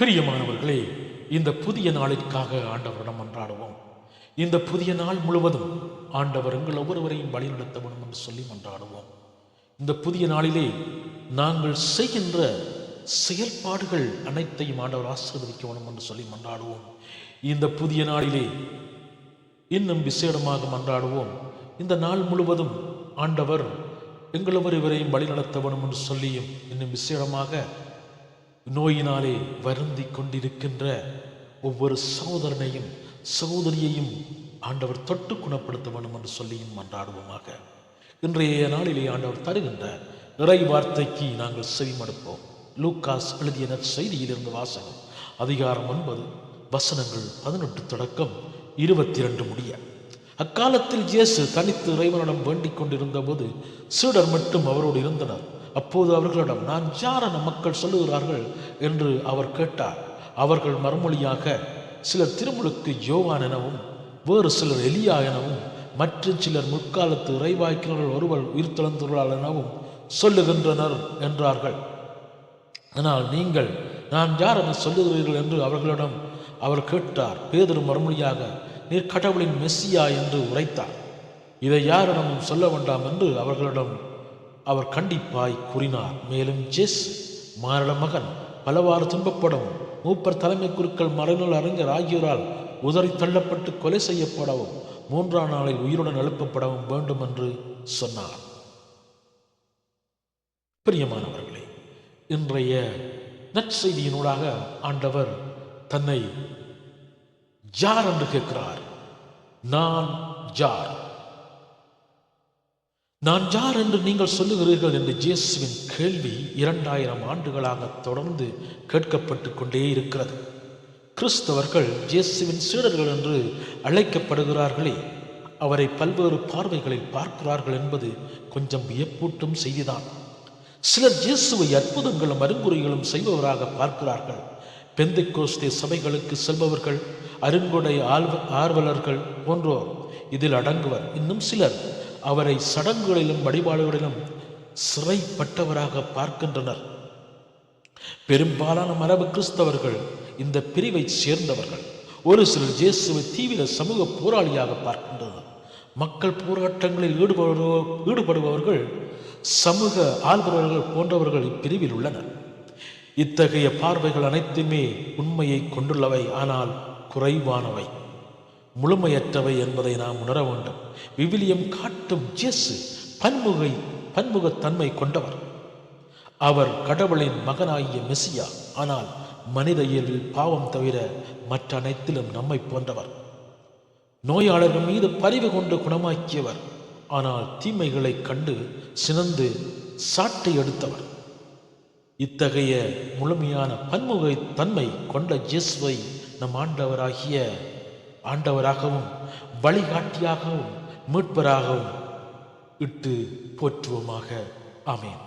பிரியமானவர்களே இந்த புதிய நாளிற்காக ஆண்டவரிடம் மன்றாடுவோம் இந்த புதிய நாள் முழுவதும் ஆண்டவர் எங்கள் ஒவ்வொருவரையும் வழிநடத்த வேண்டும் என்று சொல்லி மன்றாடுவோம். இந்த புதிய நாளிலே நாங்கள் செய்கின்ற செயல்பாடுகள் அனைத்தையும் ஆண்டவர் ஆசீர்வதிக்க வேண்டும் என்று சொல்லி மன்றாடுவோம். இந்த புதிய நாளிலே இன்னும் விசேடமாக மன்றாடுவோம். இந்த நாள் முழுவதும் ஆண்டவர் எங்கள் ஒவ்வொருவரையும் வழிநடத்த வேண்டும் என்று சொல்லியும் இன்னும் விசேடமாக நோயினாலே வருந்தி கொண்டிருக்கின்ற ஒவ்வொரு சகோதரனையும் சகோதரியையும் ஆண்டவர் தொட்டு குணப்படுத்த வேண்டும் என்று சொல்லியும் மன்றாடுவோமாக. இன்றைய நாளிலே ஆண்டவர் தருகின்ற இறை வார்த்தைக்கு நாங்கள் செவிமடுப்போம். லூக்காஸ் எழுதிய செய்தியிலிருந்து வாசகம் அதிகாரம் ஒன்பது வசனங்கள் பதினெட்டு தொடக்கம் இருபத்தி இரண்டு முடிய. அக்காலத்தில் இயேசு தனித்து இறைவனிடம் வேண்டிக் கொண்டிருந்த போது சீடர் மட்டும் அவரோடு இருந்தனர். அப்போது அவர்களிடம் நான் யார் மக்கள் சொல்லுகிறார்கள் என்று அவர் கேட்டார். அவர்கள் மறுமொழியாக சிலர் திருமுழுக்கு யோவான் எனவும் வேறு சிலர் எலியா எனவும் மற்ற சிலர் முற்காலத்து இறைவாய்க்கிறவர்கள் ஒருவர் உயிர்த்தெழுந்துள்ளார் எனவும் சொல்லுகின்றனர் என்றார்கள். ஆனால் நீங்கள் நான் யார் என சொல்லுகிறீர்கள் என்று அவர்களிடம் அவர் கேட்டார். பேதர் மறுமொழியாக நீர் கடவுளின் மெஸ்ஸியா என்று உரைத்தார். இதை யாரிடமும் சொல்ல வேண்டாம் என்று அவர்களிடம் அவர் கண்டிப்பாய் கூறினார். மேலும் ஜெஸ் மாரட மகன் பலவாறு துன்பப்படவும் மூப்பர் தலைமை குருக்கள் மறைநூல் அறிஞர் ஆகியோரால் உதறி தள்ளப்பட்டு கொலை செய்யப்படவும் மூன்றாம் நாளில் உயிருடன் எழுப்பப்படவும் வேண்டும் என்று சொன்னார். பிரியமானவர்களே இன்றைய நற்செய்தியினூடாக ஆண்டவர் தன்னை ஜார் என்று கேட்கிறார்? நான் ஜார் நான் யார் என்று நீங்கள் சொல்லுகிறீர்கள் என்று ஜேசுவின் கேள்வி இரண்டாயிரம் ஆண்டுகளாக தொடர்ந்து கேட்கப்பட்டு கொண்டே இருக்கிறது. கிறிஸ்தவர்கள் ஜேசுவின் சீடர்கள் என்று அழைக்கப்படுகிறார்களே அவரை பல்வேறு பார்வைகளில் பார்க்கிறார்கள் என்பது கொஞ்சம் வியப்பூட்டும் செய்திதான். சிலர் இயேசுவை அற்புதங்களும் அருங்குறிகளும் செய்பவராக பார்க்கிறார்கள். பெந்தை கோஸ்தே சபைகளுக்கு செல்பவர்கள் அருங்கொடை ஆர்வலர்கள் போன்றோர் இதில் அடங்குவர். இன்னும் சிலர் அவரை சடங்குகளிலும் வழிபாடுகளிலும் சிறைப்பட்டவராக பார்க்கின்றனர். பெரும்பாலான மரபு கிறிஸ்தவர்கள் இந்த பிரிவை சேர்ந்தவர்கள். ஒரு சிலர் இயேசுவை தீவிர சமூக போராளியாக பார்க்கின்றனர். மக்கள் போராட்டங்களில் ஈடுபடுவோ ஈடுபடுபவர்கள் சமூக ஆள்பவர்கள் போன்றவர்கள் இப்பிரிவில் உள்ளனர். இத்தகைய பார்வைகள் அனைத்துமே உண்மையை கொண்டுள்ளவை ஆனால் குறைவானவை. முழுமையற்றவை என்பதை நாம் உணர வேண்டும். விவிலியம் காட்டும் ஜெஸ்ஸு பன்முகை பன்முகத்தன்மை கொண்டவர். அவர் கடவுளின் மகனாகிய மெசியா ஆனால் மனித இயல்பில் பாவம் தவிர மற்ற அனைத்திலும் நம்மை போன்றவர். நோயாளர்கள் மீது பரிவு கொண்டு குணமாக்கியவர். ஆனால் தீமைகளைக் கண்டு சினந்து சாட்டை எடுத்தவர். இத்தகைய முழுமையான பன்முகை தன்மை கொண்ட இயேசுவை நம் ஆண்டவராகிய ஆண்டவராகவும் வழிகாட்டியாகவும் மீட்பராகவும் இட்டு போற்றுவோமாக. ஆமேன்.